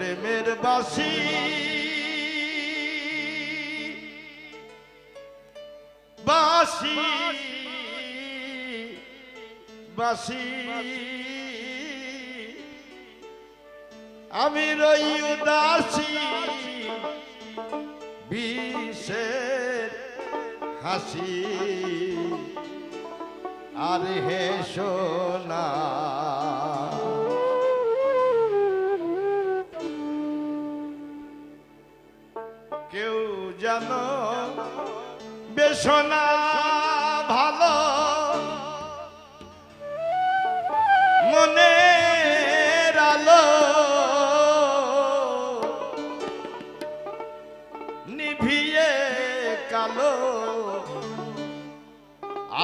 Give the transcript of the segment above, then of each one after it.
প্রেমের বাসি। বাসি। বাসি। আমি রই উদাসী। বিষের হাসি। আর হে সোনা। জানো? বেসনা ভালো। মনে আলো। নিভিয়ে কালো।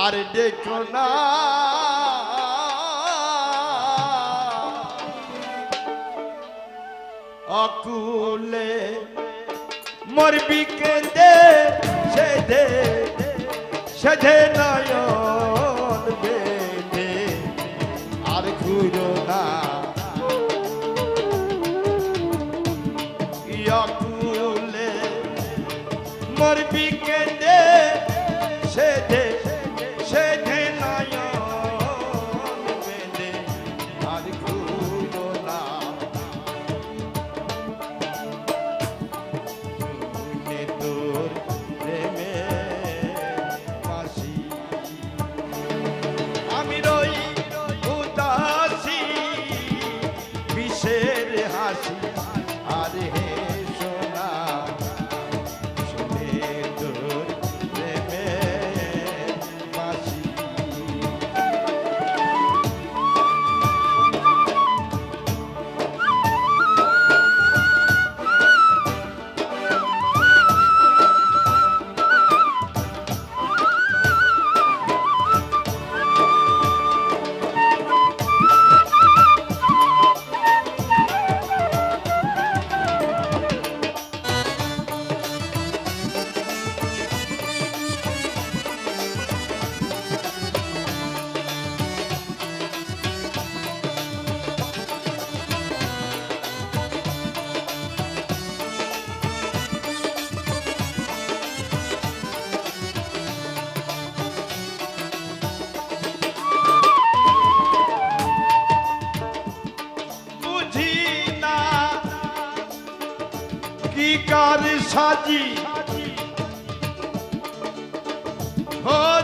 আর দেখো না মরবি কেঁদে সেধে সেধে নয়ন। কি কার সাজি। ভোজের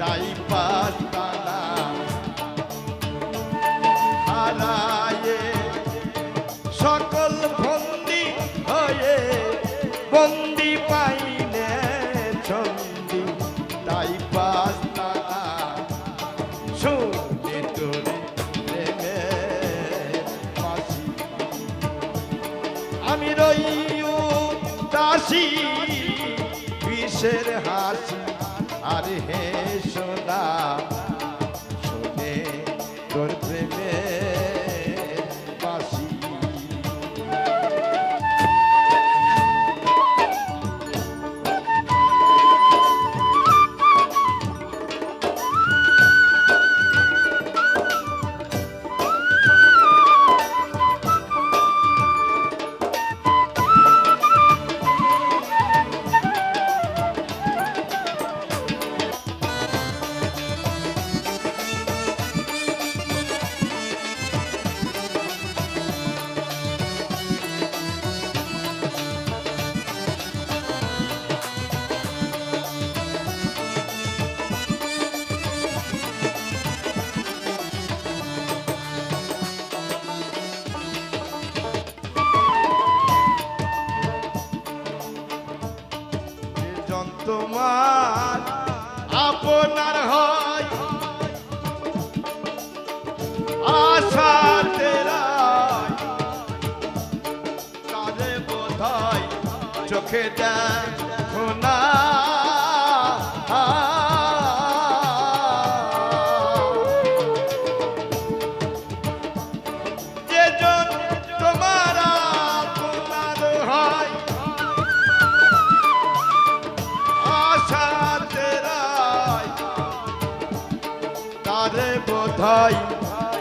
তাই পাস্তানা হারায়ে সকল বন্দি হয়ে বন্দি পাইনে ছন্দি তাই পাস্তানা শুনে তোরে প্রেমের বাঁশি। আমি রই দাসী, বিষের হাসি। আর হে সোনা চোখে দেখো না।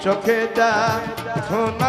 চোখে দেখো না।